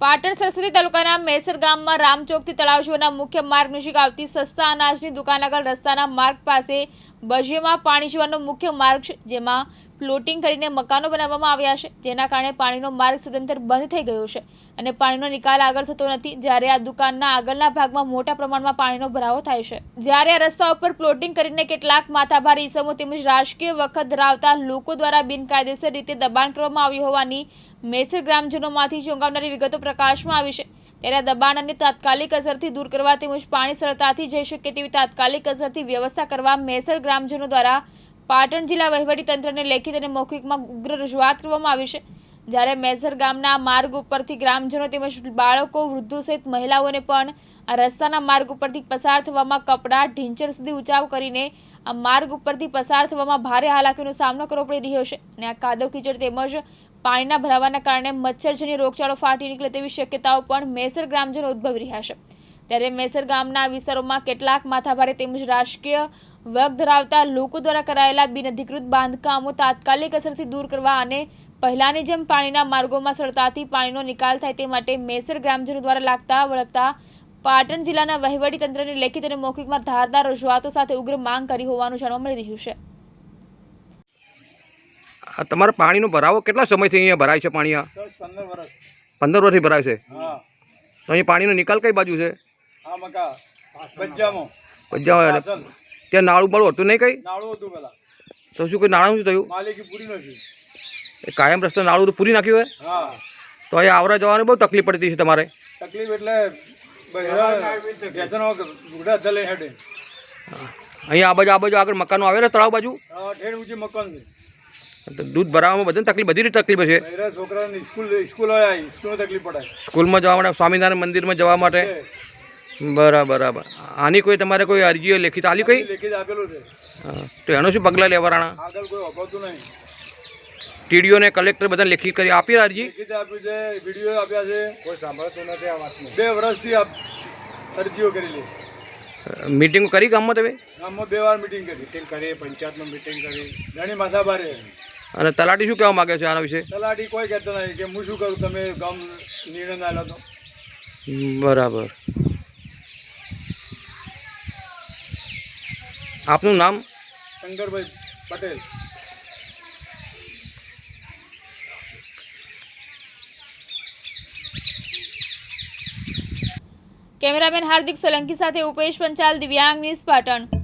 પાટણ સરસ્વતી તાલુકાના મેસર ગામમાં રામચોકથી તળાવ સુધીના મુખ્ય માર્ગ નજીક આવતી સસ્તા અનાજની દુકાન આગળ રસ્તાના માર્ગ પાસે બજેમાં પાણી જવાનો મુખ્ય માર્ગ છે, જેમાં ફ્લોટિંગ કરીને મકાનો બનાવવામાં આવ્યા છે, જેના કારણે પાણીનો માર્ગ સદંતર બંધ થઈ ગયો છે અને પાણીનો નિકાલ આગળ થતો નથી, જ્યારે આ દુકાનના આગળના ભાગમાં મોટા પ્રમાણમાં પાણીનો ભરાવો થાય છે. જ્યારે આ રસ્તા ઉપર પ્લોટિંગ કરીને કેટલાક માથાભારી ઇસમો તેમજ રાજકીય વખત ધરાવતા લોકો દ્વારા બિનકાયદેસર રીતે દબાણ કરવામાં આવ્યું હોવાની મેસર ગ્રામજનોમાંથી ચોંકાવનારી વિગતો પ્રકાશમાં આવી છે. ત્યારે દબાણ અને તાત્કાલિક અસરથી દૂર કરવા તેમજ પાણી સરળતાથી જઈ શકે તેવી તાત્કાલિક અસરથી વ્યવસ્થા કરવા મેસર ગ્રામજનો દ્વારા પાટણ જિલ્લા વહીવટી તંત્રને લેખિત અને મૌખિકમાં ઉગ્ર રજૂઆત કરવામાં આવી છે. જ્યારે મેસર ગામના માર્ગ ઉપરથી ગ્રામજનો તેમજ બાળકો, વૃદ્ધો સહિત મહિલાઓને પણ આ રસ્તાના માર્ગ ઉપરથી પસાર થવામાં કપડાં ઢીંચર સુધી ઉંચાવ કરીને આ માર્ગ ઉપરથી પસાર થવામાં ભારે હાલાકીનો સામનો કરવો પડી રહ્યો છે અને આ કાદવ કીચડ તેમજ પાણીના ભરાવાના કારણે મચ્છરજન્ય રોગચાળો ફાટી નીકળે તેવી શક્યતાઓ પણ મેસર ગ્રામજનો ઉદ્ભવી રહ્યા છે. ત્યારે મેસર ગામના વિસ્તારોમાં કેટલાક માથાભારે તેમજ રાજકીય વગ ધરાવતા લોકો દ્વારા કરાયેલા બિનઅધિકૃત બાંધકામો તાત્કાલિક અસરથી દૂર કરવા અને પહેલાની જેમ પાણીના માર્ગોમાં સરળતાથી પાણીનો નિકાલ થાય તે માટે મેસર ગ્રામજનો દ્વારા લાગતા વળગતા પાટણ જિલ્લાના વહીવટી તંત્રને લેખિત અને મૌખિકમાં ધારદાર રજૂઆતો સાથે ઉગ્ર માંગ કરી હોવાનું જાણવા મળી રહ્યું છે. આ તમારો પાણીનો ભરાવો કેટલા સમયથી અહીંયા ભરાય છે પાણી પંદર વર્ષથી ભરાય છે? હા. તો અહીં પાણીનો નિકાલ કઈ બાજુ છે? પંજાબ ત્યાં નાળું બાળું હતું નહીં કઈ? નાળું હતું પેલા તો શું કોઈ નાણાં શું થયું? માલિકી પૂરી નથી કાયમ રસ્તા નાળું તો પૂરી નાખ્યું હોય હા. તો અહીંયા આવરા જવાની બહુ તકલીફ પડતી છે તમારે. તકલીફ એટલે હેડે. અહીંયા આ બાજુ આ બાજુ આગળ મકાનો આવેલા તળાવ બાજુ? મકાન છે. દૂધ ભરાવામાં બધાને તકલીફ બધી રીતે તકલીફ છે છોકરાને સ્કૂલ સ્કૂલ સ્કૂલમાં જવા માટે સ્વામિનારાયણ મંદિરમાં જવા માટે. બરાબર બરાબર. આની કોઈ તમારે કોઈ અરજીઓ લેખિત આલી કઈ? લેખિત આપેલું છે. હા. તો એનું શું પગલાં લેવાના આગળ કોઈ અપાતું નહીં. ટીડીઓને કલેક્ટર બધાને લેખિત કરી આપી અરજી? લેખિત આપી છે વીડિયો આપ્યા છે. કોઈ સાંભળતું નથી આ વાતનું. બે વર્ષથી અરજીઓ કરેલી મીટિંગ કરી ગામમાં તમે? ગામમાં બે વાર મીટિંગ કરી. મીટિંગ કરી પંચાયતમાં મીટિંગ કરી. ઘણી માથા ભારે. અને તલાટી શું કહેવા માગે છે આના વિશે? તલાટી કોઈ કહેતો નહીં કે હું શું કરું? તમે ગામ નિર્ણય ના લો તો. બરાબર. આપનું નામ? શંકરભાઈ પટેલ. કેમેરામેન હાર્દિક સોલંકી સાથે ઉપેશ પંચાલ દિવ્યાંગ ન્યૂઝ પાટણ.